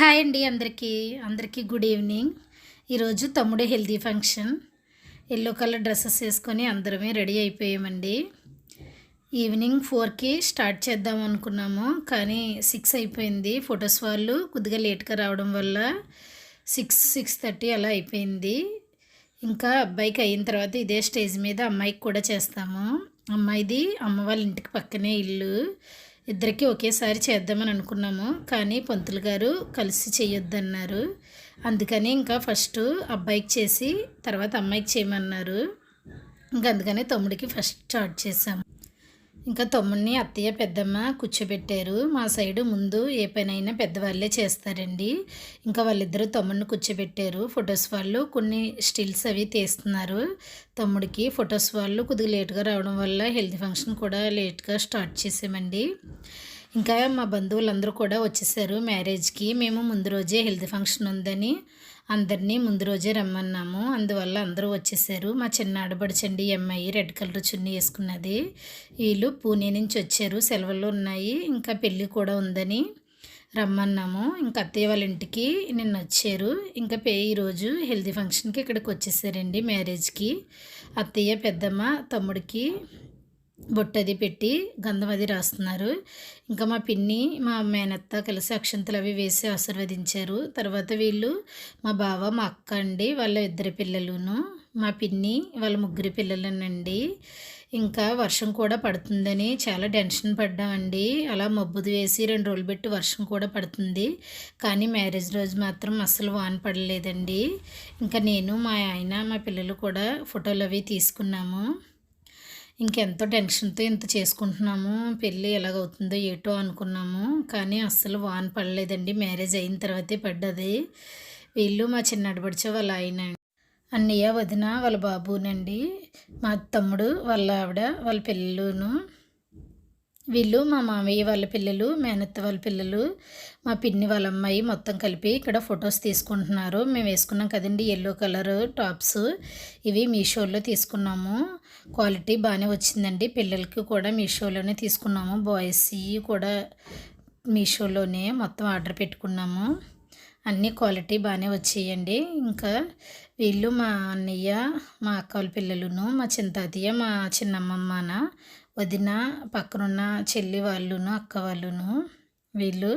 Hi అండి అందరికీ. అందరికీ గుడ్ ఈవినింగ్. ఈరోజు తమ్ముడే healthy function. Yellow colour dresses వేసుకొని అందరమే రెడీ అయిపోయామండి. ఈవినింగ్ ఫోర్కి స్టార్ట్ చేద్దాం అనుకున్నాము కానీ సిక్స్ అయిపోయింది. ఫొటోస్ వాళ్ళు కొద్దిగా లేట్గా రావడం వల్ల సిక్స్ సిక్స్ థర్టీ అలా అయిపోయింది. ఇంకా అబ్బాయికి అయిన తర్వాత ఇదే స్టేజ్ మీద అమ్మాయికి కూడా చేస్తాము. అమ్మాయిది అమ్మ వాళ్ళ ఇంటికి పక్కనే ఇల్లు. ఇద్దరికి ఒకేసారి చేద్దామని అనుకున్నాము కానీ పంతులు గారు కలిసి చేయొద్దన్నారు. అందుకని ఇంకా ఫస్ట్ అబ్బాయికి చేసి తర్వాత అమ్మాయికి చేయమన్నారు. ఇంకా అందుకని తమ్ముడికి ఫస్ట్ స్టార్ట్ చేసాము ఇంకా తమ్ముడిని అత్తయ్య పెద్దమ్మ కూర్చోబెట్టారు. మా సైడు ముందు ఏ పనైనా పెద్దవాళ్ళే చేస్తారండి. ఇంకా వాళ్ళిద్దరూ తమ్ముడిని కూర్చోబెట్టారు. ఫొటోస్ వాళ్ళు కొన్ని స్టిల్స్ అవి తీస్తున్నారు. తమ్ముడికి ఫొటోస్ వాళ్ళు కొద్దిగా లేట్గా రావడం వల్ల హెల్తీ ఫంక్షన్ కూడా లేట్గా స్టార్ట్ చేసామండి. ఇంకా మా బంధువులందరూ కూడా వచ్చేసారు మ్యారేజ్కి. మేము ముందు రోజే హెల్దీ ఫంక్షన్ ఉందని అందరినీ ముందు రోజే రమ్మన్నాము. అందువల్ల అందరూ వచ్చేసారు. మా చిన్న ఆడబడిచండి ఈ అమ్మాయి రెడ్ కలర్ చున్నీ వేసుకున్నది. వీళ్ళు పూణే నుంచి వచ్చారు. సెలవులు ఉన్నాయి. ఇంకా పెళ్ళి కూడా ఉందని రమ్మన్నాము. ఇంకా అత్తయ్య వాళ్ళ ఇంటికి నిన్న వచ్చారు. ఇంకా పే ఈరోజు హెల్తీ ఫంక్షన్కి ఇక్కడికి వచ్చేసారండి మ్యారేజ్కి. అత్తయ్య పెద్దమ్మ తమ్ముడికి బొట్టది పెట్టి గంధం అది రాస్తున్నారు. ఇంకా మా పిన్ని మా మేనత్త కలిసి అక్షంతలు అవి వేసి ఆశీర్వదించారు. తర్వాత వీళ్ళు మా బావ మా అక్క అండి వాళ్ళ ఇద్దరు పిల్లలును మా పిన్ని వాళ్ళ ముగ్గురు పిల్లలనండి. ఇంకా వర్షం కూడా పడుతుందని చాలా టెన్షన్ పడ్డామండి. అలా మబ్బుది వేసి రెండు రోజులు పెట్టి వర్షం కూడా పడుతుంది. కానీ మ్యారేజ్ రోజు మాత్రం అస్సలు వాన పడలేదండి. ఇంకా నేను మా ఆయన మా పిల్లలు కూడా ఫోటోలు అవి తీసుకున్నాము. ఇంకెంతో టెన్షన్తో ఇంత చేసుకుంటున్నాము పెళ్ళి ఎలాగవుతుందో ఏటో అనుకున్నాము కానీ అస్సలు వాన పడలేదండి. మ్యారేజ్ అయిన తర్వాతే పడ్డది. వీళ్ళు మా చిన్నటి పడిచే వాళ్ళ ఆయన అన్నయ్య వదిన వాళ్ళ బాబునండి. మా తమ్ముడు వాళ్ళ ఆవిడ వాళ్ళ పిల్లలును వీళ్ళు మా మామయ్య వాళ్ళ పిల్లలు మేనత్త వాళ్ళ పిల్లలు మా పిన్ని వాళ్ళ అమ్మాయి మొత్తం కలిపి ఇక్కడ ఫొటోస్ తీసుకుంటున్నారు. మేము వేసుకున్నాం కదండి ఎల్లో కలర్ టాప్స్ ఇవి మీషోలో తీసుకున్నాము. క్వాలిటీ బాగానే వచ్చిందండి. పిల్లలకి కూడా మీషోలోనే తీసుకున్నాము. బాయ్స్ కూడా మీషోలోనే మొత్తం ఆర్డర్ పెట్టుకున్నాము. అన్ని క్వాలిటీ బాగానే వచ్చేయండి. ఇంకా వీళ్ళు మా అన్నయ్య మా అక్క వాళ్ళ పిల్లలను మా చింతాతయ్య మా చిన్నమ్మమ్మన వదిన పక్కనున్న చెల్లి వాళ్ళును అక్క వాళ్ళును వీళ్ళు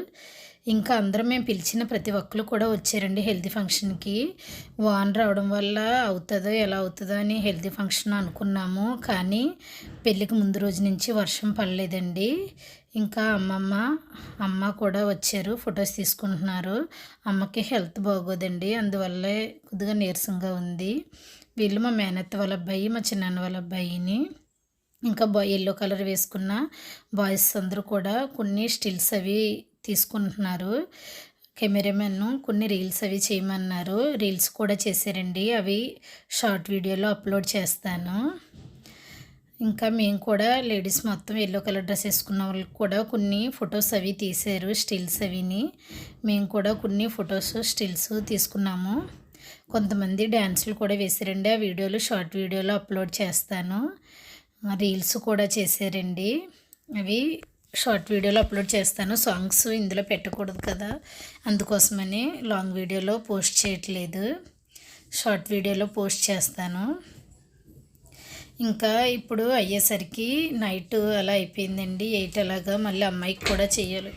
ఇంకా అందరం మేము పిలిచిన ప్రతి ఒక్కరు కూడా వచ్చారండి హెల్తీ ఫంక్షన్కి. వాన్ రావడం వల్ల అవుతుందో ఎలా అవుతుందో అని హెల్తీ ఫంక్షన్ అనుకున్నాము. కానీ పెళ్ళికి ముందు రోజు నుంచి వర్షం పడలేదండి. ఇంకా అమ్మమ్మ అమ్మ కూడా వచ్చారు ఫొటోస్ తీసుకుంటున్నారు. అమ్మకి హెల్త్ బాగోదండి అందువల్లే కొద్దిగా నీరసంగా ఉంది. వీళ్ళు మా మేనత్త వాళ్ళ అబ్బాయి మా చిన్నాన్న వాళ్ళ అబ్బాయిని ఇంకా బాయ్ ఎల్లో కలర్ వేసుకున్న బాయ్స్ అందరూ కూడా కొన్ని స్టిల్స్ అవి తీసుకుంటున్నారు. కెమెరామెన్ కొన్ని రీల్స్ అవి చేయమన్నారు. రీల్స్ కూడా చేశారండి. అవి షార్ట్ వీడియోలో అప్లోడ్ చేస్తాను. ఇంకా మేము కూడా లేడీస్ మొత్తం ఎల్లో కలర్ డ్రెస్ వేసుకున్న వాళ్ళకి కూడా కొన్ని ఫొటోస్ అవి తీశారు స్టిల్స్ అవిని. మేము కూడా కొన్ని ఫొటోస్ స్టిల్స్ తీసుకున్నాము. కొంతమంది డ్యాన్సులు కూడా వేసారండి ఆ వీడియోలు షార్ట్ వీడియోలో అప్లోడ్ చేస్తాను. రీల్స్ కూడా చేశారండి. అవి షార్ట్ వీడియోలో అప్లోడ్ చేస్తాను. సాంగ్స్ ఇందులో పెట్టకూడదు కదా. అందుకోసమని లాంగ్ వీడియోలో పోస్ట్ చేయట్లేదు. షార్ట్ వీడియోలో పోస్ట్ చేస్తాను. ఇంకా ఇప్పుడు అయ్యేసరికి నైట్ అలా అయిపోయిందండి. ఎయిట్ అలాగా మళ్ళీ అమ్మాయికి కూడా చేయాలి.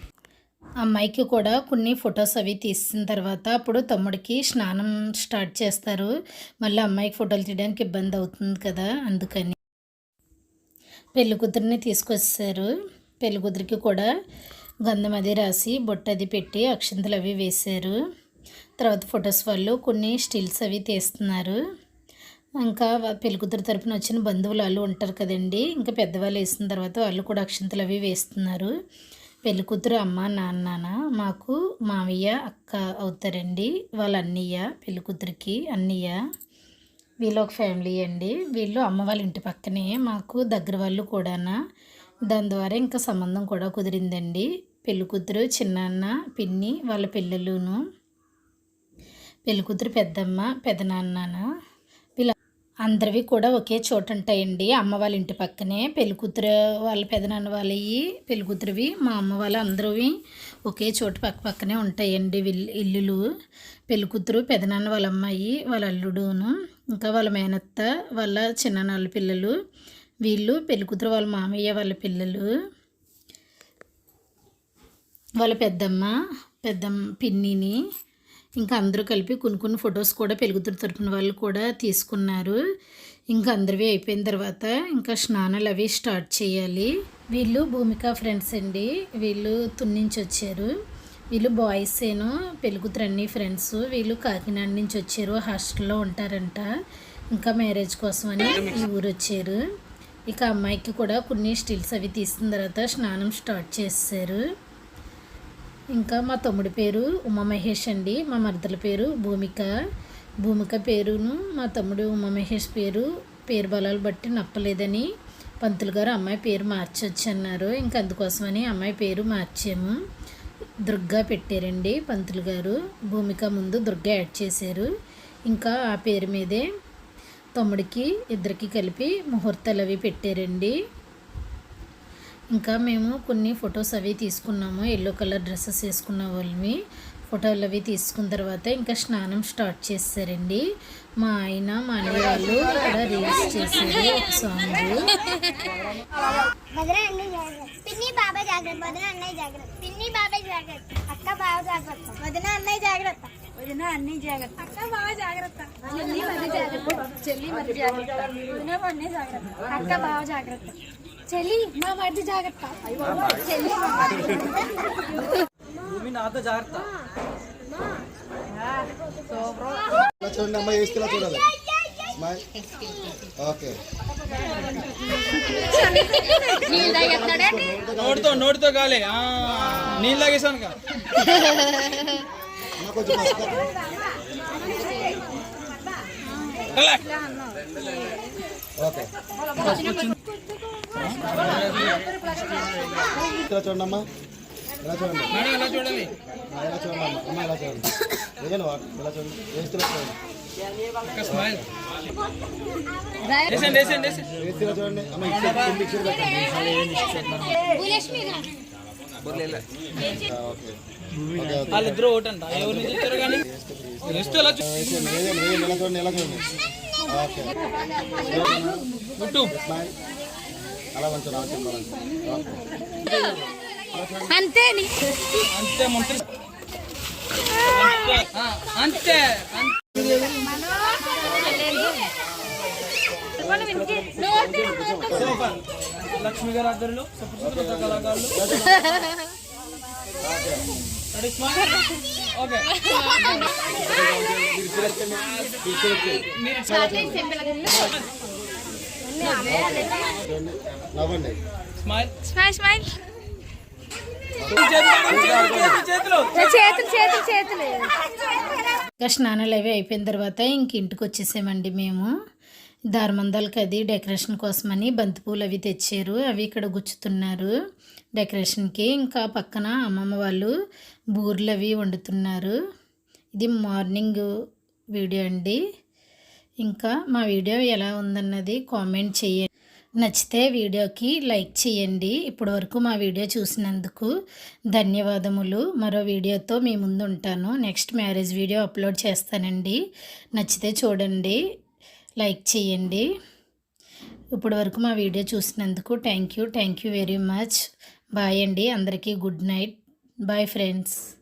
అమ్మాయికి కూడా కొన్ని ఫొటోస్ అవి తీసిన తర్వాత అప్పుడు తమ్ముడికి స్నానం స్టార్ట్ చేస్తారు. మళ్ళీ అమ్మాయికి ఫోటోలు తీయడానికి ఇబ్బంది అవుతుంది కదా. అందుకని పెళ్ళి కూతురిని తీసుకొచ్చారు. పెళ్ళి కూతురికి కూడా గంధం అది రాసి బొట్టు అది పెట్టి అక్షంతలు అవి వేశారు. తర్వాత ఫొటోస్ వాళ్ళు కొన్ని స్టిల్స్ అవి తీస్తున్నారు. ఇంకా పెళ్ళికూతురు తరపున వచ్చిన బంధువులు వాళ్ళు ఉంటారు కదండి. ఇంకా పెద్దవాళ్ళు వేసిన తర్వాత వాళ్ళు కూడా అక్షంతలు అవి వేస్తున్నారు. పెళ్ళికూతురు అమ్మ నాన్న మాకు మావయ్య అక్క అవుతారండి. వాళ్ళ అన్నయ్య పెళ్ళికూతురికి అన్నయ్య. వీళ్ళు ఒక ఫ్యామిలీ అండి. వీళ్ళు అమ్మ వాళ్ళ ఇంటి పక్కనే మాకు దగ్గర వాళ్ళు కూడానా. దాని ద్వారా ఇంకా సంబంధం కూడా కుదిరిందండి. పెళ్ళి కూతురు చిన్నాన్న పిన్ని వాళ్ళ పిల్లలును. పెళ్ళి కూతురు పెద్దమ్మ పెదనాన్న అందరివి కూడా ఒకే చోట ఉంటాయండి అమ్మ వాళ్ళ ఇంటి పక్కనే పెళ్ళికూతురు వాళ్ళ పెదనాన్న వాళ్ళవి పెళ్ళికూతురువి మా అమ్మ వాళ్ళ అందరివి ఒకే చోటు పక్క పక్కనే ఉంటాయండి ఇల్లులు. పెళ్ళికూతురు పెదనాన్న వాళ్ళ అమ్మాయి వాళ్ళ అల్లుడును ఇంకా వాళ్ళ మేనత్త వాళ్ళ చిన్ననాళ్ళ పిల్లలు వీళ్ళు పెళ్ళికూతురు వాళ్ళ మామయ్య వాళ్ళ పిల్లలు వాళ్ళ పెద్దమ్మ పెద్దమ్మ పిన్నిని ఇంకా అందరూ కలిపి కొన్ని కొన్ని ఫొటోస్ కూడా పెరుగుతురు తరపున వాళ్ళు కూడా తీసుకున్నారు. ఇంకా అందరివి అయిపోయిన తర్వాత ఇంకా స్నానాలు అవి స్టార్ట్ చేయాలి. వీళ్ళు భూమిక ఫ్రెండ్స్ అండి. వీళ్ళు తున్నించి వచ్చారు. వీళ్ళు బాయ్స్ ఏను పెళ్ళికూతురు అన్ని ఫ్రెండ్స్. వీళ్ళు కాకినాడ నుంచి వచ్చారు. హాస్టల్లో ఉంటారంట. ఇంకా మ్యారేజ్ కోసం అని ఈ ఊరు వచ్చారు. ఇక అమ్మాయికి కూడా కొన్ని స్టిల్స్ అవి తీసిన తర్వాత స్నానం స్టార్ట్ చేశారు. ఇంకా మా తమ్ముడి పేరు ఉమామహేష్ అండి. మా మరదల పేరు భూమిక. భూమిక పేరును మా తమ్ముడు ఉమామహేష్ పేరు పేరు బలాలు బట్టి నప్పలేదని పంతులు గారు అమ్మాయి పేరు మార్చొచ్చు అన్నారు ఇంకా అందుకోసమని అమ్మాయి పేరు మార్చాము. దుర్గా పెట్టారండి పంతులు గారు. భూమిక ముందు దుర్గా యాడ్ చేశారు. ఇంకా ఆ పేరు మీదే తమ్ముడికి ఇద్దరికి కలిపి ముహూర్తాలు అవి పెట్టారండి. ఇంకా మేము కొన్ని ఫొటోస్ అవి తీసుకున్నాము. ఎల్లో కలర్ డ్రెస్సెస్ వేసుకున్న వాళ్ళవి. ఫోటోలు అవి తీసుకున్న తర్వాత ఇంకా స్నానం స్టార్ట్ చేస్తారండి మా ఆయన మా అన్నయ్య వాళ్ళు ఇక్కడ రీల్స్ చేశారు ఒక సాంగ్. జాగ్రత్త. పిన్ని జాగ్రత్త. వదిన అన్నయ్య జాగ్రత్త. పిన్ని బాబాయ్ జాగ్రత్త. అక్క బావ జాగ్రత్త. వదిన అన్నయ్య జాగ్రత్త. వదిన అన్ని జాగ్రత్త. అక్క బావ జాగ్రత్త. చెల్లి మరి జాగ్రత్త. చెల్లి మరి జాగ్రత్త. వదిన అన్నీ జాగ్రత్త. అక్క బావ జాగ్రత్త. చెల్లి మా మరిది జాగ్రత్త చెల్లి భూమి నాతో జాగ్రత్త ఇలా చూడండి అమ్మాయి వేసుకులా చూడాలి స్మైల్ ఓకే నోటితో నోటితో గాలి ఆ, నీళ్ళు తాగేసాను కా పసుపు. ఓకే ఇలా చూడండి? అమ్మా ఇలా చూడండి ఎలా ఇలా చూడండి? అమ్మ అమ్మ ఇలా చూడండి? ఏదైనా వా- ఇలా చూడండి? వేసుకులా చూడండి? వాళ్ళిద్దరూ ఒకటంట ఎవరిని చూస్తారో కానీ ఎలా. ఇలా చూడండి? ఇలా చూడండి? ఓకే. అంతే అంతే మంత్రి అంతే లక్ష్మి గారు ఆధ్వర్యంలో సుప్రసిద్ధ కళాకారులు రెడీ ఓకే చూడండి స్మైల్. Smile smile. చేతులు చేతులు చేతులు చేతులు. ఇంకా స్నానాలు అవి అయిపోయిన తర్వాత ఇంక ఇంటికి వచ్చేసామండి మేము. దారమందాలకి అది డెకరేషన్ కోసమని బంతిపూలు అవి తెచ్చారు. అవి ఇక్కడ గుచ్చుతున్నారు డెకరేషన్కి. ఇంకా పక్కన అమ్మమ్మ వాళ్ళు బూర్లు అవి వండుతున్నారు. ఇది మార్నింగ్ వీడియో అండి. ఇంకా మా వీడియో ఎలా ఉందన్నది కామెంట్ చేయండి. నచ్చితే వీడియోకి లైక్ చేయండి. ఇప్పటి వరకు మా వీడియో చూసినందుకు ధన్యవాదములు. మరో వీడియోతో మీ ముందు ఉంటాను. నెక్స్ట్ మ్యారేజ్ వీడియో అప్లోడ్ చేస్తానండి. నచ్చితే చూడండి. లైక్ చేయండి. ఇప్పటి వరకు మా వీడియో చూసినందుకు thank you. Thank you very much. Bye అండి. అందరికీ గుడ్ నైట్. Bye friends.